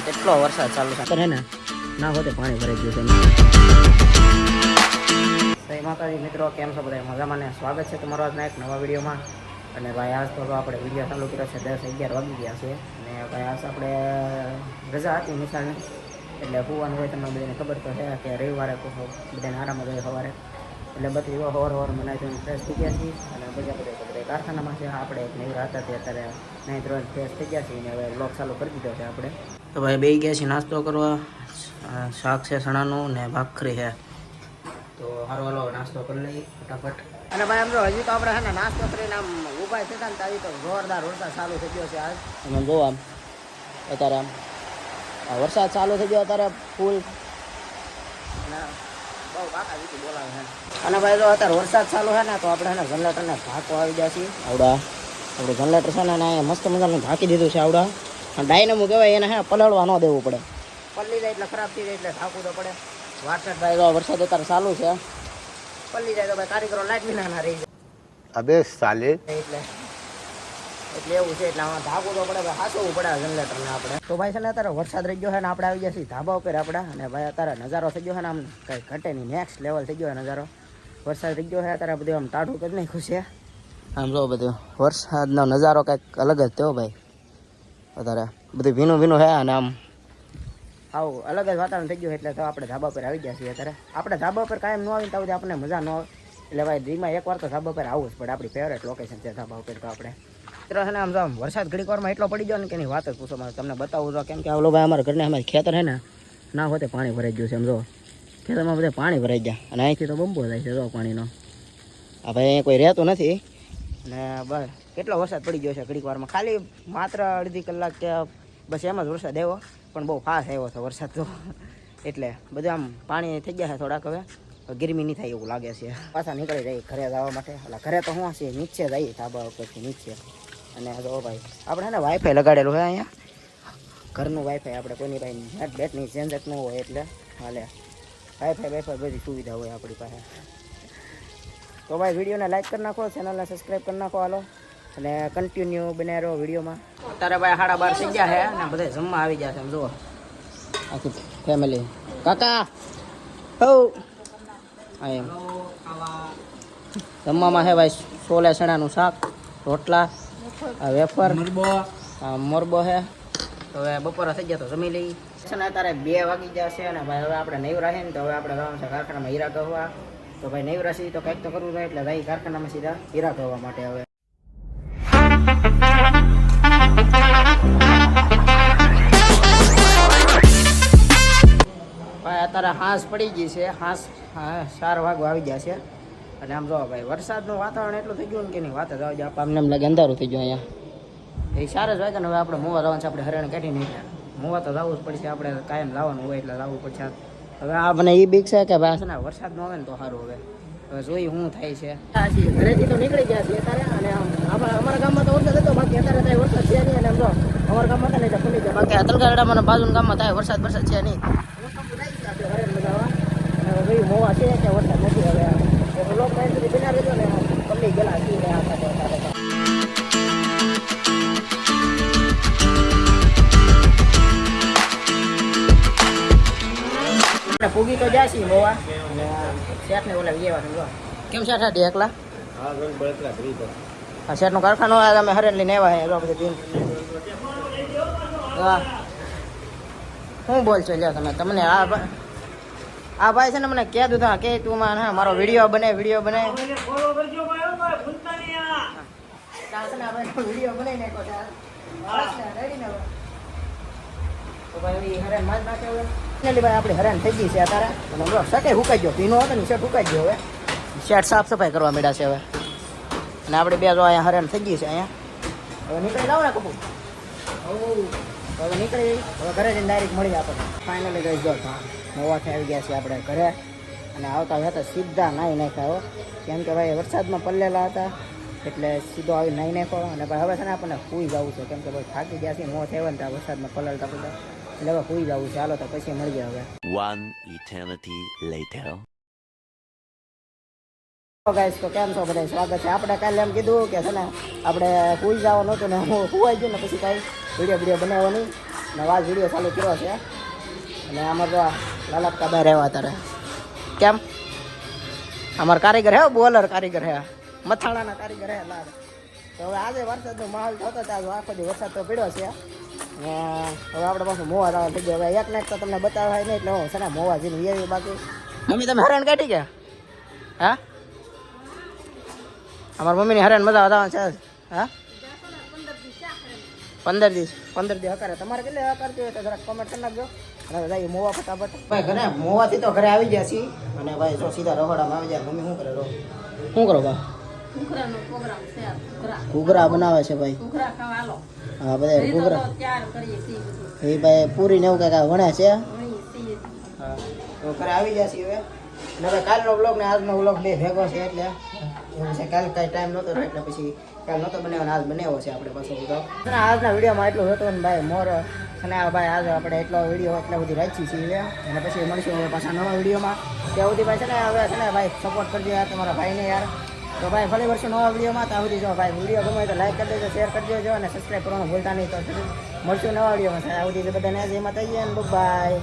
ભાઈ કેટલો વરસાદ ચાલુ છે ને ના હોતે પાણી ભરાઈ ગયું છે. જય માતાજી મિત્રો કેમ છો બધા? મજામાં ને? સ્વાગત છે તમારો આજના એક નવા વિડીયોમાં. અને ભાઈ આજ તો આપણે વીડિયો ચાલુ કર્યો છે દસ અગિયાર વાગી ગયા છે. અને ભાઈ આજ આપણે રજા હતી નિશાળની. એટલે હોવાનું હોય તમને બધાને ખબર તો છે કે રવિવારે કહો બધાને આરામ જ હોય સવારે. એટલે બધી એવા હવાર હવાર મનાવી ધોઈને ફ્રેશ થઈ ગયા છીએ. અને બધા બધા બધા કારખાનામાં છે. આપણે એક નવરા હતા તે અત્યારે નહીં ત્રણ ફ્રેશ થઈ ગયા છીએ અને હવે લોક ચાલુ કરી દીધો છે આપણે. તો ભાઈ બે ગયા છીએ નાસ્તો કરવા? શાક છે ચણાનું ને ભાખરી છે. તો હારો હાલો નાસ્તો કરી લઈએ ફટાફટ. અને ભાઈ આમ હજી તો આપણે છે ને નાસ્તો કરીને આમ ઊભા થતા ને તારી તો જોરદાર વરસાદ ચાલુ થઈ ગયો છે આજ. તમે જો આમ અત્યારે આમ આ વરસાદ ચાલુ થઈ ગયો અત્યારે ફૂલ અને બહુ બોલાવે અને ભાઈ જો અત્યારે વરસાદ ચાલુ છે ને તો આપણે છે ને જનરેટરને ઢાંકો આવી છીએ. આવડા. આપણે જનરેટર છે ને એને અહીંયા મસ્ત મજાનું ઢાંકી દીધું છે આવડા. ડાયનેમો કહેવાય એને હે પલળવા ન દેવું પડે. પલ્લી જાય એટલે ખરાબ થઈ જાય એટલે ઢાંકવું તો પડે. વાટસટ ભાઈ તો વરસાદ અત્યારે ચાલુ છે. પલ્લી જાય તો ભાઈ કારીગરો લાઈટ વિના ના રહી અબે સાલે એટલે એટલે એવું છે એટલે આમાં ધાબો તો પડે હાસવું પડે જનરેટરને આપણે. તો ભાઈ છે ને અત્યારે વરસાદ રહી ગયો છે ને આપણે આવી ગયા છીએ ધાબા ઉપર આપણે. અને ભાઈ અત્યારે નજારો થઈ ગયો છે ને આમ કંઈ ઘટે નહીં નેક્સ્ટ લેવલ થઈ ગયો છે નજારો. વરસાદ રહી ગયો છે અત્યારે બધું આમ ટાઢું કરી નાખ્યું છે. આમ જો બધું વરસાદનો નજારો કંઈક અલગ જ થયો ભાઈ. અત્યારે બધું ભીનું ભીનું હે અને આમ આવું, અલગ જ વાતાવરણ થઈ ગયું એટલે તો આપણે ધાબા પર આવી ગયા છીએ અત્યારે. આપણે ધાબા પર કાયમ ન આવીને તો આપણને મજા ન આવે. એટલે ભાઈ દીમાં એકવાર તો ધાબા પર આવવું જ પડે. આપણી ફેવરેટ લોકેશન છે ધાબા ઉપર તો આપણે. મિત્રો છે ને આમ આમ વરસાદ ઘડીક વારમાં એટલો પડી ગયો ને કે એની વાત જ પૂછો મારે. તમને બતાવું તો કેમ કે આવલો ભાઈ, અમારા ઘરના અમારે ખેતર છે ને, ના હોતે પાણી ભરાઈ ગયું છે એમ જો. ખેતરમાં બધે પાણી ભરાઈ ગયા. અને અહીંથી તો બંબો થાય છે જો પાણીનો. આ ભાઈ કોઈ રહેતું નથી. અને બસ, કેટલો વરસાદ પડી ગયો છે ઘડીક વારમાં. ખાલી માત્ર અડધી કલાક કે બસ એમ જ વરસાદ આવ્યો, પણ બહુ ફાસ આવ્યો હતો વરસાદ તો. એટલે બધું આમ પાણી થઈ ગયા છે થોડાક હવે. ગરમી નહીં થાય એવું લાગે છે. પાછા નીકળી જાય ઘરે જવા માટે. એટલે ઘરે તો શું છે, નીચે જઈએ ધાબા ઉપરથી નીચે. અને તો ભાઈ, આપણે ને વાઈફાઈ લગાડેલું છે અહીંયા. ઘરનું વાઈફાઈ આપણે કોઈની પાસે નેટ બેટની ઝંઝટ ન હોય એટલે. હાલે. વાઈફાઈ વાઈફાઈ બધી સુવિધા હોય આપણી પાસે. તો ભાઈ વિડીયોને લાઈક કરી નાખો ચેનલને સબસ્ક્રાઈબ કરી નાખો હાલો. અને કન્ટિન્યુ બને રહો વિડીયોમાં. અત્યારે ભાઈ સાડા બાર થઈ ગયા છે અને બધા જમવા આવી ગયા છે જુઓ. આખી ફેમિલી કાકા! હો. એમ. જમવામાં છે ભાઈ સોલે ચણાનું શાક રોટલા વેફર મોરબો. છે તો હવે બપોરા થઈ ગયા તો જમી લઈ. છે ને અત્યારે બે વાગી ગયા છે અને ભાઈ હવે આપણે નહીં છે ને તો હવે આપણે જવાનું છે કારખાનામાં હીરા કહવા તો ભાઈ નહીં રાશિ તો કંઈક તો કરવું જોઈએ એટલે ભાઈ કારખાનામાં સીધા હીરા ધોવા માટે હવે. ભાઈ, અત્યારે હાંસ પડી ગઈ છે. હાંસ ચાર વાગવા આવી ગયા છે. અને આમ જો ભાઈ, વરસાદનું વાતાવરણ એટલું થઈ ગયું ને કે નહીં, વાત જ આવી જાય અમને એમ લાગે અંધારું થઈ ગયું અહીંયા. એ સારા જ વાગે ને હવે આપણે મોવા જવાનું છે, આપણે હરણ કાઢી નહીં મોવા તો લાવવું જ પડશે, આપણે કાયમ લાવવાનું હોય એટલે લાવવું પડશે. હવે આ મને એ બીક છે કે ભાઈ છે ને વરસાદ ન આવે ને તો સારું હવે. હવે જોઈ શું થાય છે. ઘરેથી તો નીકળી ગયા છીએ અત્યારે અને અમારા ગામમાં તો વરસાદ હતો, બાકી અત્યારે થાય વરસાદ છે નહીં અને અમારા ગામમાં થાય ને તો ખુલી જાય બાકી અતલગાડામાં બાજુના ગામમાં થાય, વરસાદ વરસાદ છે નહીં. પૂગી તો જાય છીએ મોવા અને શેઠને ઓલા વિજયવા સમજો કેમ શેઠ હતી એકલા? હા શેઠનું કારખાનું આ તમે હરેન લઈને આવ્યા છે બધું હા. શું બોલ છો લ્યો તમે. તમને આ આ ભાઈ છે ને મને કહે દીધા કે તું માં હા મારો વીડિયો બને વીડિયો બને. વીડિયો બનાવી નાખો ને, ને? તો ભાઈ હરે હરેન મારી નાખે હવે ફાઇનલી ભાઈ આપણી હરેન થઈ ગઈ છે અત્યારે. અને શર્ટે હુકાઈ ગયો. ભીનો હતો ને શર્ટ હુકાઈ ગયો હવે. શર્ટ સાફ સફાઈ કરવા માંડ્યા છે હવે. અને આપણે બે જો અહીંયા હરેન થઈ ગઈ છે અહીંયા. હવે નીકળી જાવ ને કપૂર. હવે નીકળી. હવે ઘરે જઈને ડાયરેક્ટ મળી આપણને. ફાઇનલી ગઈ જો મોવાથી આવી ગયા છે આપણે ઘરે. અને આવતા હતા સીધા નાહી નાખ્યા હો. કેમ કે ભાઈ વરસાદમાં પલ્લેલા હતા. એટલે સીધો આવી નાહી નાખ્યો. અને ભાઈ હવે છે ને આપણને સૂઈ જવું છે. કેમ કે ભાઈ થાકી ગયા છે મોં થયા ને ત્યાં વરસાદમાં પલળતા બધા એટલે હવે સુઈ જવું ચાલો તો પછી મળીએ હવે. વન ઇટર્નિટી લેટર ગાઈસ તો કેમ છો બધા? સ્વાગત છે. આપણે કાલે એમ કીધું કે છે ને આપણે સુઈ જવાનું હતું ને હું સુવાઈ ગયું ને પછી કાંઈ વીડિયો વીડિયો બનાવવાની. નવા વીડિયો ચાલુ કર્યો છે. અને આમાં તો લાલપતા બાય રહેવા તારે કેમ? અમારા કારીગર હે બોલર કારીગર હે. મથાણાના કારીગર હે લાડ. તો હવે આજે વરસાદનો માહોલ થતો ત્યાં આખો દિવસ વરસાદ તો પડ્યો છે. અને હવે આપણે પાછું મોવા દાવા થઈ ગયો હવે એક ને તો તમને બતાવાય નહીં એટલે હું છે ને મોવા જઈને એવી બાકી. મમ્મી તમે હરણ કાઢી ગયા? હા? અમારા મમ્મીની હરણ મજા આવતા છે હા? પંદર દિવસ. પંદર દિવસ હકારે. તમારે કેટલે હકારતી હોય તો જરાક કોમેન્ટ કરી નાખજો. અને ભાઈ મોવા ફટાફટ. ભાઈ ઘરે મોવાથી તો ઘરે આવી ગયા છીએ. અને ભાઈ જો સીધા રહોડામાં આવી જાય મમ્મી શું કરે રો શું કરો બા? ઘૂઘરા બનાવે છે ભાઈ. ઘૂઘરા ખાવા હાલો હા બધા ઘૂઘરા. તો તૈયાર કરીએ છીએ બધું. એ ભાઈ પૂરી ને એવું કાંઈ વણે છે હા? તો ઘરે આવી જશે હવે. હવે કાલનો બ્લોગ ને આજનો બ્લોગ બે ભેગો છે એટલે એવું છે. કાલ કાંઈ ટાઈમ નહોતો એટલે પછી કાલ નહોતો બનાવ્યો આજ બનાવ્યો છે આપણે પાછો બધો આજના વિડીયોમાં એટલું હતું ને ભાઈ મોર અને આ ભાઈ આજે આપણે એટલો વીડિયો એટલા બધી રાખી છીએ અને પછી મળશું હવે પાછા નવા વિડીયોમાં. ત્યાં સુધી ભાઈ છે ને હવે છે ને ભાઈ સપોર્ટ કરજો યાર તમારા ભાઈને યાર. તો ભાઈ, ફરી વર્ષો નવા વિડીયોમાં. તો સુધી જાઓ ભાઈ, વીડિયો ગમે તો લાઈક કરી દેજો શેર કરી દેજો અને સબસ્ક્રાઈબ કરવાનું ભૂલતા નહીં. તો મળશું નવા વિડીયોમાં. સુધી બધાને જેમાં થઈએ ને બાય